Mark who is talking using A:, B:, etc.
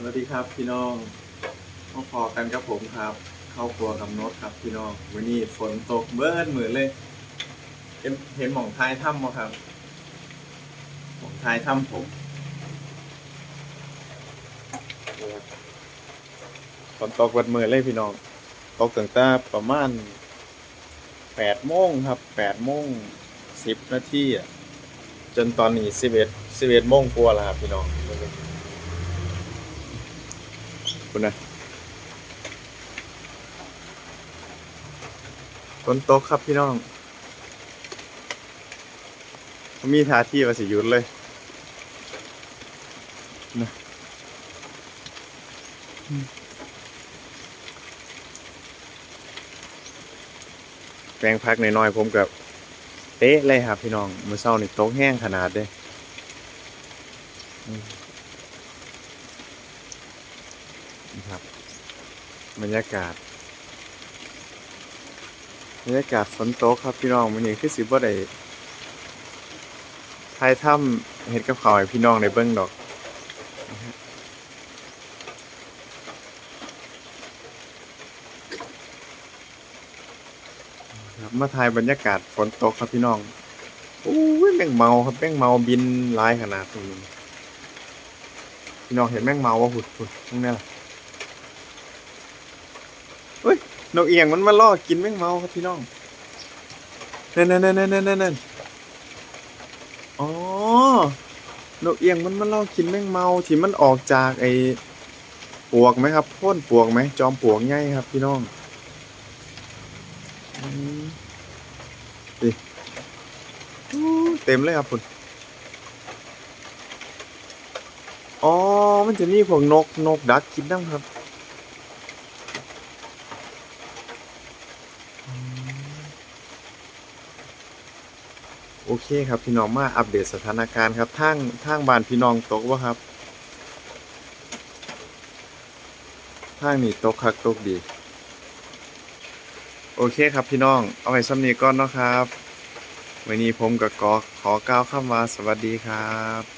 A: สวัสดีครับพี่น้องมาพอกันกับผมครับ เข้าครัวกับโน้ตครับพี่น้องวันนี้ฝนตกเบิ้ลเหมือนเลยเห็นเห็นหมองท้ายถ้ำมั้ครับหมองท้ายถ้ำผมฝนตกเบิ้ลเหมือเลยพี่น้องตกตั้งแต่ประมาณแปดโมงครับแปดโมงสิบนาทีอะจนตอนนี้สิบเอ็ดสิบเอ็ดโมงกว่าแล้วครับพี่น้อง คุณนะฝนตกครับพี่น้อง มีท่าที่ว่าสิหยุดเลยนะแปลงพักน้อยๆผมกับเป๊ะเลยครับพี่น้องมือเศร้านี่ตกแห้งขนาดเด้ม นะ ครับ บรรยากาศ บรรยากาศฝนตกครับพี่น้องวันนี้คือสิบ่ได้ถ่ายถ้ำเฮ็ดกับข้าให้พี่น้องในเบิ่งดอกครับมาถ่ายบรรยากาศฝนตกครับพี่น้องโอ้ยแมงเมาครับแมงเมาบินหลายขนาดนี้พี่น้องเห็นแมงเมาว่าหุดหุดตรงนี้ล่ะ นกเอียงมันมาล่อกินแมงเมาครับพี่น้องนั่นนั่นนั่นนั่นนั่นนั่นอ๋อนกเอียงมันมาล่อกินแมงเมาที่มันออกจากไอ้ปวกไหมครับพ่นปวกไหมจอมปวกใหญ่ครับ พี่น้องดิหูเต็มเลยครับคุณอ๋อ มันจะมีพวกนกนกดักกินน้ำครับ โอเคครับพี่น้องมาอัปเดตสถานการณ์ครับทางทางบ้านพี่น้องตกวะครับทางนี้ตกคักตกดี โอเคครับพี่น้อง เอาไว้สำนีก่อนเนาะครับวันนี้ผมกับกอขอกล่าวคำว่าสวัสดีครับ